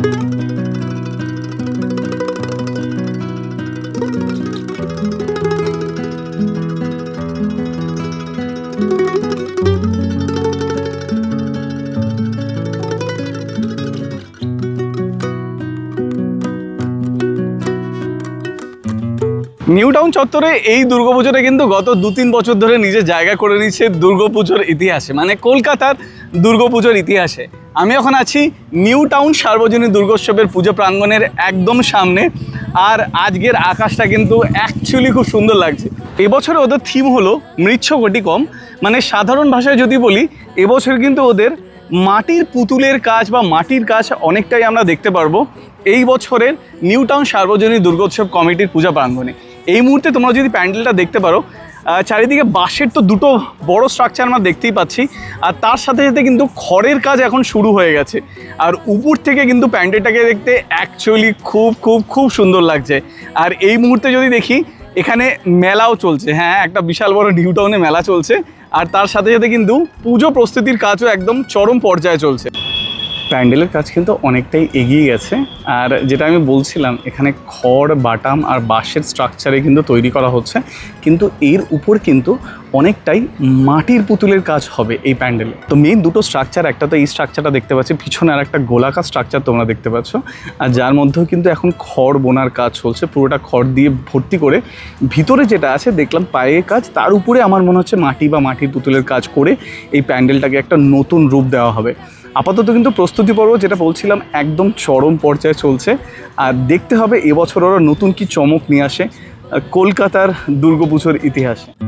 thank you new town চত্বরে এই দুর্গাপুজোটা কিন্তু গত দু তিন বছর ধরে নিজের জায়গা করে নিচ্ছে দুর্গাপুজোর ইতিহাসে মানে কলকাতার দুর্গাপুজোর ইতিহাসে। আমি এখন আছি নিউ টাউন সার্বজনীন দুর্গোৎসবের পুজো প্রাঙ্গণের একদম সামনে, আর আজকের আকাশটা কিন্তু অ্যাকচুয়ালি খুব সুন্দর লাগছে। এবছরে ওদের থিম হলো মৃচ্ছ কোটি কম মানে সাধারণ ভাষায় যদি বলি, এবছর কিন্তু ওদের মাটির পুতুলের কাজ বা মাটির কাজ অনেকটাই আমরা দেখতে পারব। এই বছরের নিউ টাউন সার্বজনীন দুর্গোৎসব কমিটির পূজা প্রাঙ্গণে। এই মুহূর্তে তোমরা যদি প্যান্ডেলটা দেখতে পারো চারিদিকে বাঁশের তো দুটো বড় স্ট্রাকচার আমরা দেখতেই পাচ্ছি, আর তার সাথে সাথে কিন্তু খড়ের কাজ এখন শুরু হয়ে গেছে। আর উপর থেকে কিন্তু প্যান্ডেলটাকে দেখতে অ্যাকচুয়ালি খুব খুব খুব সুন্দর লাগছে। আর এই মুহূর্তে যদি দেখি, এখানে মেলাও চলছে। হ্যাঁ একটা বিশাল বড় নিউ টাউনে মেলা চলছে। আর তার সাথে সাথে কিন্তু পুজো প্রস্তুতির কাজও একদম চরম পর্যায়ে চলছে। প্যান্ডেলের কাজ কিন্তু অনেকটাই এগিয়ে গেছে। আর যেটা আমি বলছিলাম, এখানে খড়, বাটাম আর বাঁশের স্ট্রাকচারে কিন্তু তৈরি করা হচ্ছে। কিন্তু এর উপর কিন্তু অনেকটাই মাটির পুতুলের কাজ হবে এই প্যান্ডেলে। তো মেইন দুটো স্ট্রাকচার একটা তো এই স্ট্রাকচারটা দেখতে পাচ্ছি, পিছনে আর একটা গোলাকার স্ট্রাকচার তোমরা দেখতে পাচ্ছ। আর যার মধ্যেও কিন্তু এখন খড় বোনার কাজ চলছে, পুরোটা খড় দিয়ে ভর্তি করে ভিতরে যেটা আছে, দেখলাম পায়ের কাজ, তার উপরে আমার মনে হচ্ছে মাটি বা মাটির পুতুলের কাজ করে এই প্যান্ডেলটাকে একটা নতুন রূপ দেওয়া হবে। আপাতত কিন্তু প্রস্তুতি পর্ব যেটা বলছিলাম, একদম চরম পর্যায়ে চলছে। আর দেখতে হবে এবছর ওরা নতুন কি চমক নিয়ে আসে কলকাতার দুর্গাপুজোর ইতিহাসে।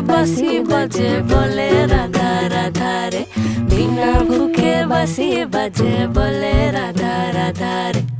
বাসি বাজে বলে রাধা রাধা রে বিনা ভুখে বাসি বাজে বলে রাধা রাধা রে